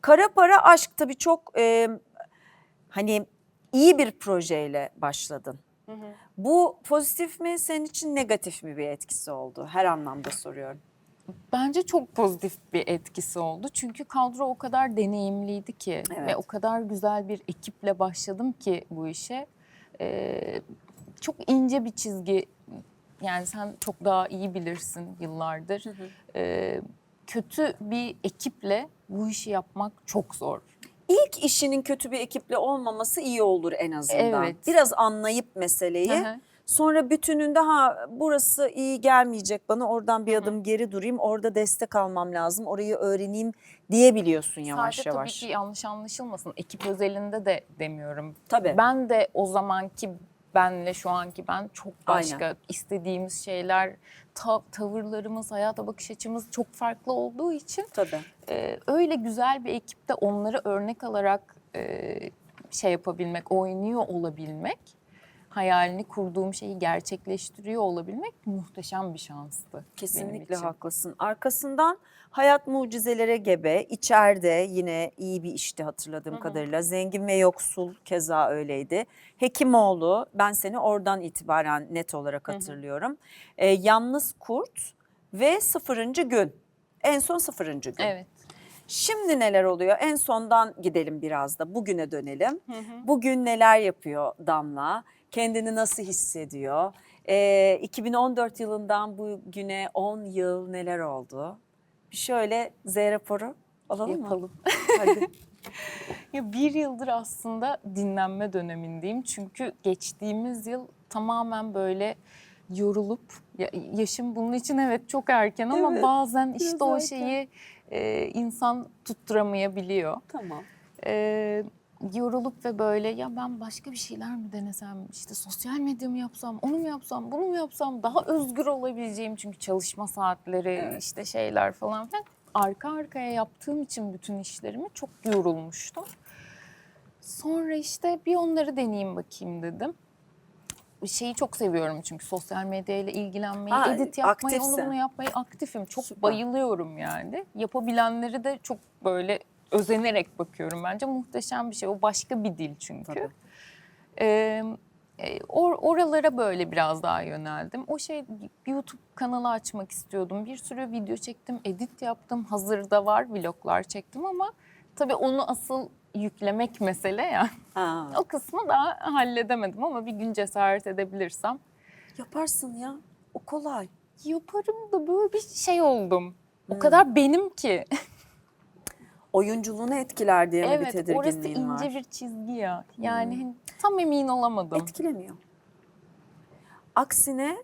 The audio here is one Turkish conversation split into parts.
Kara Para Aşk tabii çok e, hani iyi bir projeyle başladın. Bu pozitif mi senin için negatif mi bir etkisi oldu? Her anlamda soruyorum. Bence çok pozitif bir etkisi oldu. Çünkü kadro o kadar deneyimliydi ki Evet. ve o kadar güzel bir ekiple başladım ki bu işe. Ee, çok ince bir çizgi. Yani sen çok daha iyi bilirsin yıllardır. Ee, kötü bir ekiple bu işi yapmak çok zor. İlk işinin kötü bir ekiple olmaması iyi olur en azından. Evet. Biraz anlayıp meseleyi. Hı hı. Sonra bütününde ha burası iyi gelmeyecek bana oradan bir adım geri durayım. Orada destek almam lazım. Orayı öğreneyim diyebiliyorsun yavaş Sadece yavaş. tabii ki yanlış anlaşılmasın. Ekip özelinde de demiyorum. Tabii. Ben de o zamanki benle şu anki ben çok başka. istediğimiz şeyler, ta- tavırlarımız, hayata bakış açımız çok farklı olduğu için Tabii. e, öyle güzel bir ekipte onları örnek alarak e, şey yapabilmek, oynuyor olabilmek, hayalini kurduğum şeyi gerçekleştiriyor olabilmek muhteşem bir şanstı. Kesinlikle haklısın. Arkasından hayat mucizelere gebe, içeride yine iyi bir işti hatırladığım kadarıyla. Zengin ve yoksul keza öyleydi. Hekimoğlu ben seni oradan itibaren net olarak hatırlıyorum. Ee, Yalnız Kurt ve Sıfırıncı Gün. En son Sıfırıncı Gün. Evet. Şimdi neler oluyor? En sondan gidelim biraz da bugüne dönelim. Bugün neler yapıyor Damla? Kendini nasıl hissediyor? Ee, 2014 yılından bugüne 10 yıl neler oldu? Bir şöyle Z raporu alalım mı? Yapalım. Hadi. Ya bir yıldır aslında dinlenme dönemindeyim. Çünkü geçtiğimiz yıl tamamen böyle yorulup ya- yaşım bunun için evet çok erken ama Evet, bazen işte o erken. E, insan tutturamayabiliyor. tamam. E, yorulup ve böyle ya ben başka bir şeyler mi denesem işte sosyal medya mı yapsam onu mu yapsam bunu mu yapsam daha özgür olabileceğim çünkü çalışma saatleri Evet. işte şeyler falan filan arka arkaya yaptığım için bütün işlerimi çok yorulmuştum. Sonra işte bir onları deneyeyim bakayım dedim. Şeyi çok seviyorum çünkü sosyal medyayla ilgilenmeyi, Ha, edit yapmayı, onu aktifsin. bunu yapmayı aktifim. Çok Süper. bayılıyorum yani. Yapabilenleri de çok böyle özenerek bakıyorum bence. Muhteşem bir şey. O başka bir dil çünkü. Tabii. Ee, or- oralara böyle biraz daha yöneldim. O şey YouTube kanalı açmak istiyordum. Bir sürü video çektim, edit yaptım. Hazırda var vloglar çektim ama tabii onu asıl yüklemek mesele ya. Ha, O kısmı daha halledemedim ama bir gün cesaret edebilirsem yaparsın ya. O kolay. yaparım da böyle bir şey oldum. O Hmm. kadar benim ki. Oyunculuğunu etkiler diye mi bir evet orası tedirginliğin ince var? bir çizgi ya. Yani hani tam emin olamadım. Etkilemiyor. Aksine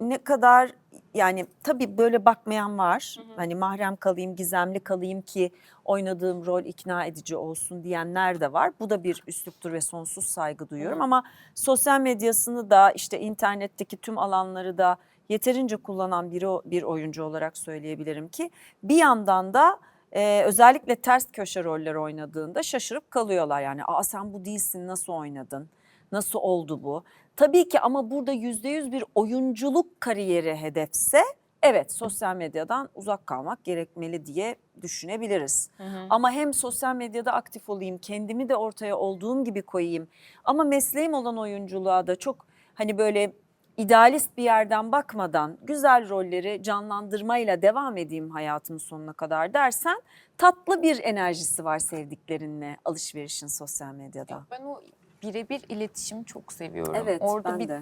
ne kadar yani tabii böyle bakmayan var. Hani mahrem kalayım, gizemli kalayım ki oynadığım rol ikna edici olsun diyenler de var. Bu da bir üsluptur ve sonsuz saygı duyuyorum ama sosyal medyasını da işte internetteki tüm alanları da yeterince kullanan biri bir oyuncu olarak söyleyebilirim ki bir yandan da e, özellikle ters köşe roller oynadığında şaşırıp kalıyorlar yani. Aa sen bu değilsin nasıl oynadın? Nasıl oldu bu? Tabii ki ama burada yüzde yüz bir oyunculuk kariyeri hedefse evet sosyal medyadan uzak kalmak gerekmeli diye düşünebiliriz. Ama hem sosyal medyada aktif olayım, kendimi de ortaya olduğum gibi koyayım. Ama mesleğim olan oyunculuğa da çok hani böyle idealist bir yerden bakmadan güzel rolleri canlandırmayla devam edeyim hayatımın sonuna kadar dersen tatlı bir enerjisi var sevdiklerinle alışverişin sosyal medyada. Ben o birebir iletişimi çok seviyorum. Evet, Orada ben bir de.